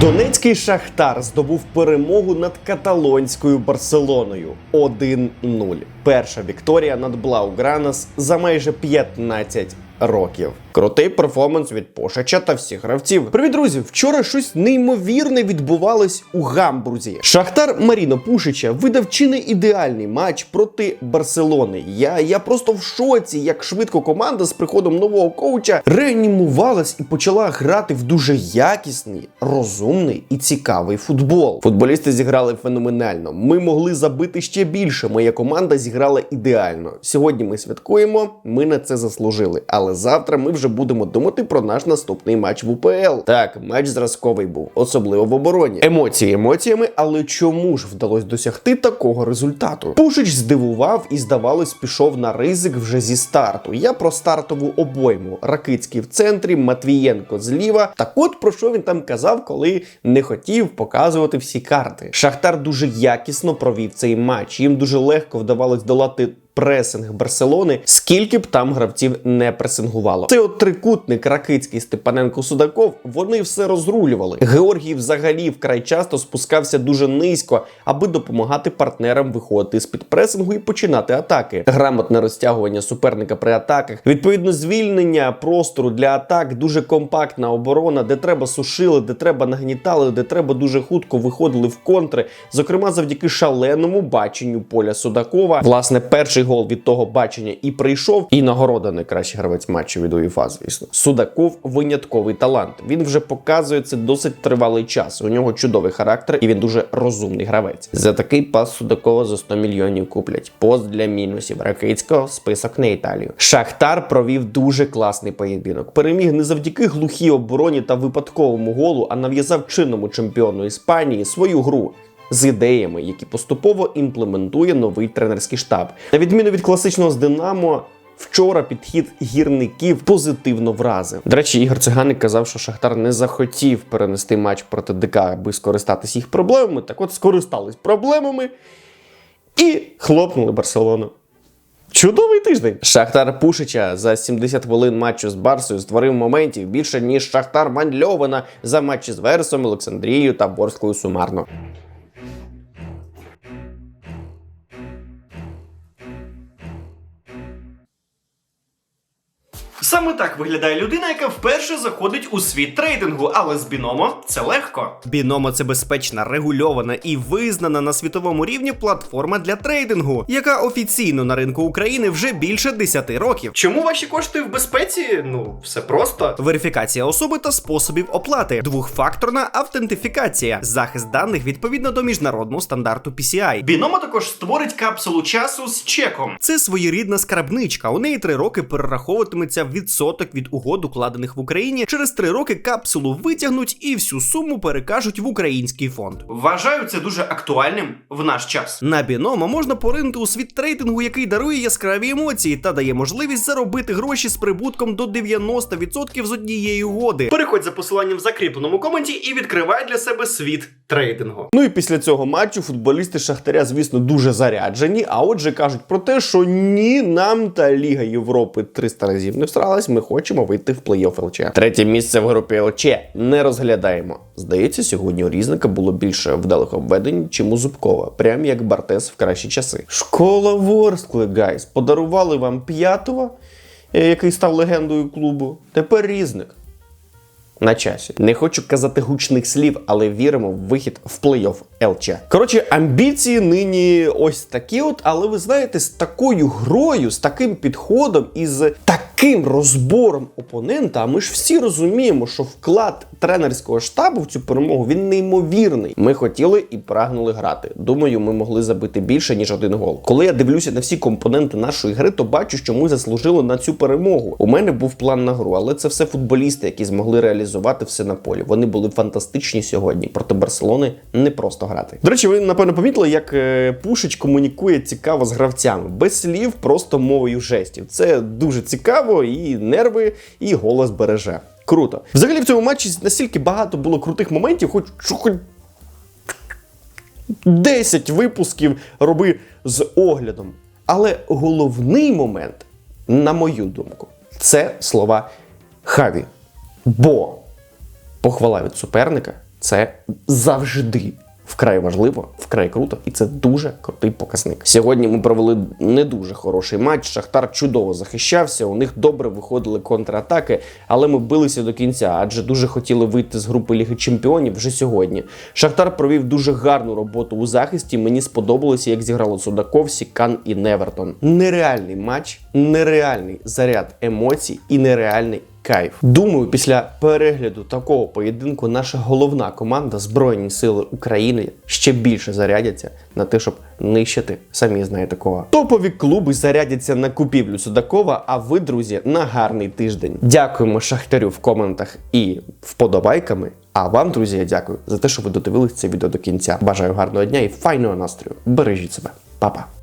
Донецький Шахтар здобув перемогу над каталонською Барселоною 1-0. Перша вікторія над Блаугранас за майже 15 років. Крутий перформанс від Пошача та всіх гравців. Привіт, друзі! Вчора щось неймовірне відбувалось у Гамбурзі. Шахтар Маріно Пушича видав чи не ідеальний матч проти Барселони. Я, я просто в шоці, як швидко команда з приходом нового коуча реанімувалась і почала грати в дуже якісний, розумний і цікавий футбол. Футболісти зіграли феноменально. Ми могли забити ще більше. Моя команда зіграла ідеально. Сьогодні ми святкуємо, ми на це заслужили. Але завтра ми вже будемо думати про наш наступний матч в УПЛ. Так, матч зразковий був, особливо в обороні. Емоції емоціями, але чому ж вдалося досягти такого результату? Пушич здивував і, здавалось, пішов на ризик вже зі старту. Я про стартову обойму. Ракицький в центрі, Матвієнко зліва. Так от про що він там казав, коли не хотів показувати всі карти. Шахтар дуже якісно провів цей матч. Їм дуже легко вдавалось долати пресинг Барселони, скільки б там гравців не пресингувало. Цей от трикутник Ракицький Степаненко Судаков вони все розрулювали. Георгій взагалі вкрай часто спускався дуже низько, аби допомагати партнерам виходити з під пресингу і починати атаки. Грамотне розтягування суперника при атаках, відповідно, звільнення простору для атак, дуже компактна оборона, де треба сушили, де треба нагнітали, де треба дуже хутко виходили в контри. Зокрема, завдяки шаленому баченню поля Судакова. Власне, перший гол від того бачення і прийшов, і нагорода найкращий гравець матчу від УЄФА, звісно. Судаков винятковий талант. Він вже показує це досить тривалий час. У нього чудовий характер, і він дуже розумний гравець. За такий пас Судакова за 100 мільйонів куплять. Пост для мінусів Ракицького список на Італію. Шахтар провів дуже класний поєдинок. Переміг не завдяки глухій обороні та випадковому голу, а нав'язав чинному чемпіону Іспанії свою гру з ідеями, які поступово імплементує новий тренерський штаб. На відміну від класичного з Динамо. Вчора підхід гірників позитивно вразив. До речі, Ігор Циганик казав, що Шахтар не захотів перенести матч проти ДК, аби скористатись їх проблемами. Так от скористались проблемами і хлопнули Барселону. Чудовий тиждень. Шахтар Пушича за 70 хвилин матчу з Барсою створив моментів більше, ніж Шахтар Манльована за матчі з Версом, Олександрією та Ворською сумарно. Саме так виглядає людина, яка вперше заходить у світ трейдингу, але з біномо це легко. Біномо це безпечна, регульована і визнана на світовому рівні платформа для трейдингу, яка офіційно на ринку України вже більше 10 років. Чому ваші кошти в безпеці? Ну, все просто. Верифікація особи та способів оплати, двохфакторна автентифікація, захист даних відповідно до міжнародного стандарту PCI. Біномо також створить капсулу часу з чеком. Це своєрідна скарбничка. У неї три роки перераховуватиметься відсоток від угод, укладених в Україні. Через три роки капсулу витягнуть і всю суму перекажуть в український фонд. Вважаю це дуже актуальним в наш час. На біномо можна поринути у світ трейдингу, який дарує яскраві емоції та дає можливість заробити гроші з прибутком до 90% з однієї угоди. Переходь за посиланням в закріпленому коменті і відкривай для себе світ трейдингу. Ну і після цього матчу футболісти Шахтаря, звісно, дуже заряджені. А отже, кажуть про те, що ні, нам та Ліга Європи 300 разів не всралась. Ми хочемо вийти в плей-офф ЛЧ. Третє місце в групі ЛЧ не розглядаємо. Здається, сьогодні у різника було більше вдалих обведень, чим у Зубкова, прям як Бартес в кращі часи. Школа Ворскли, гайс, подарували вам п'ятого, е, який став легендою клубу. Тепер різник на часі. Не хочу казати гучних слів, але віримо в вихід в плей-офф ЛЧ. Коротше, амбіції нині ось такі, от, але ви знаєте, з такою грою, з таким підходом і з таким розбором опонента, ми ж всі розуміємо, що вклад тренерського штабу в цю перемогу він неймовірний. Ми хотіли і прагнули грати. Думаю, ми могли забити більше ніж один гол. Коли я дивлюся на всі компоненти нашої гри, то бачу, що ми заслужили на цю перемогу. У мене був план на гру, але це все футболісти, які змогли реалізувати все на полі. Вони були фантастичні сьогодні. Проти Барселони не просто грати. До речі, ви напевно помітили, як е, Пушич комунікує цікаво з гравцями, без слів, просто мовою жестів. Це дуже цікаво, і нерви, і голос береже. Круто. Взагалі в цьому матчі настільки багато було крутих моментів, хоч хоч 10 випусків роби з оглядом. Але головний момент, на мою думку, це слова Хаві. Бо похвала від суперника Це завжди вкрай важливо, вкрай круто, і це дуже крутий показник. Сьогодні ми провели не дуже хороший матч. Шахтар чудово захищався. У них добре виходили контратаки, але ми билися до кінця, адже дуже хотіли вийти з групи Ліги Чемпіонів вже сьогодні. Шахтар провів дуже гарну роботу у захисті. Мені сподобалося, як зіграли Судаков, Сікан і Невертон. Нереальний матч, нереальний заряд емоцій і нереальний кайф. Думаю, після перегляду такого поєдинку наша головна команда Збройні Сили України ще більше зарядяться на те, щоб нищити самі знаєте кого. Топові клуби зарядяться на купівлю Судакова. А ви, друзі, на гарний тиждень. Дякуємо Шахтарю в коментах і вподобайками. А вам, друзі, я дякую за те, що ви додивились це відео до кінця. Бажаю гарного дня і файного настрою. Бережіть себе, Па-па.